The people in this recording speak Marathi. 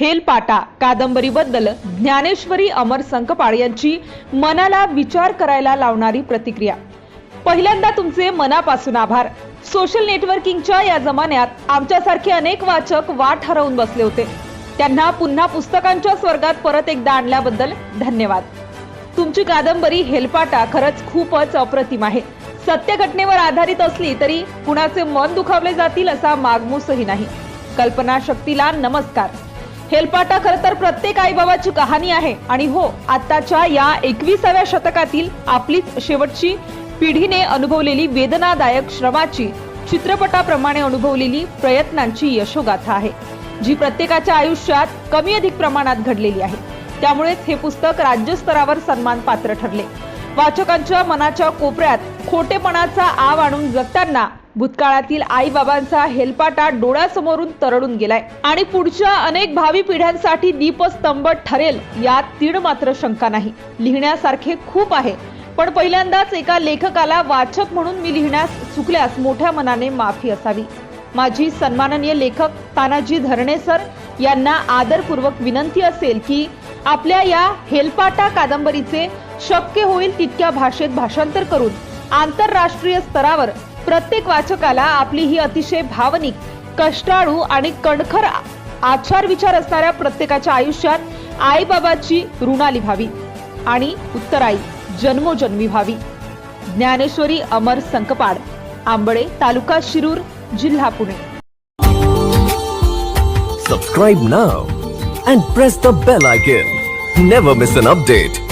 हेलपाटा कादंबरीबद्दल ज्ञानेश्वरी अमर संकपाळ यांची मनाला विचार करायला लावणारी प्रतिक्रिया. पहिल्यांदा तुमचे मनापासून आभार. सोशल नेटवर्किंगच्या या जमान्यात आमच्यासारखे अनेक वाचक वाट हरवून बसले होते. त्यांना पुन्हा पुस्तकांच्या स्वर्गात परत एकदा आणल्याबद्दल धन्यवाद. तुमची कादंबरी हेलपाटा खरंच खूपच अप्रतिम आहे. सत्य घटनेवर आधारित असली तरी कुणाचे मन दुखावले जातील असा मागमूसही नाही. कल्पनाशक्तीला नमस्कार. हेलपाटा खरं तर प्रत्येक आईबाबाची कहाणी आहे. आणि हो आताच्या या एकविसाव्या शतकातील आपलीच शेवटची पिढीने अनुभवलेली वेदनादायक श्रमाची चित्रपटाप्रमाणे अनुभवलेली प्रयत्नांची यशोगाथा आहे जी प्रत्येकाच्या आयुष्यात कमी अधिक प्रमाणात घडलेली आहे. त्यामुळेच हे पुस्तक राज्यस्तरावर सन्मान पात्र ठरले. वाचकांच्या मनाच्या कोपऱ्यात खोटेपणाचा आव आणून जगताना भूतकाळातील आई बाबांचा हेलपाटा डोळ्यासमोरून तरळून गेलाय. आणि पुढच्या अनेक भावी पिढ्यांसाठी दीपस्तंभ ठरेल यात तीड मात्र शंका नाही. लिहिण्यासारखे खूप आहे. पण पहिल्यांदाच एका लेखकाला वाचक म्हणून मी लिहिण्यास चुकल्यास मोठ्या मनाने माफी असावी. माझी सन्माननीय लेखक तानाजी धरणे सर यांना आदरपूर्वक विनंती असेल की आपल्या या हेलपाटा कादंबरीचे शक्य होईल तितक्या भाषेत भाषांतर करून आंतरराष्ट्रीय स्तरावर प्रत्येक वाचकाला आपली ही अतिशय भावनिक कष्टाळू आणि कणखर आचार विचार असणाऱ्या प्रत्येकाच्या आयुष्यात आईबाबाची ऋणाली व्हावी आणि उत्तराई जन्मोजन्मी व्हावी. ज्ञानेश्वरी अमर संकपाड आंबळे तालुका शिरूर जिल्हा Pune. Subscribe now and press the bell icon never miss an update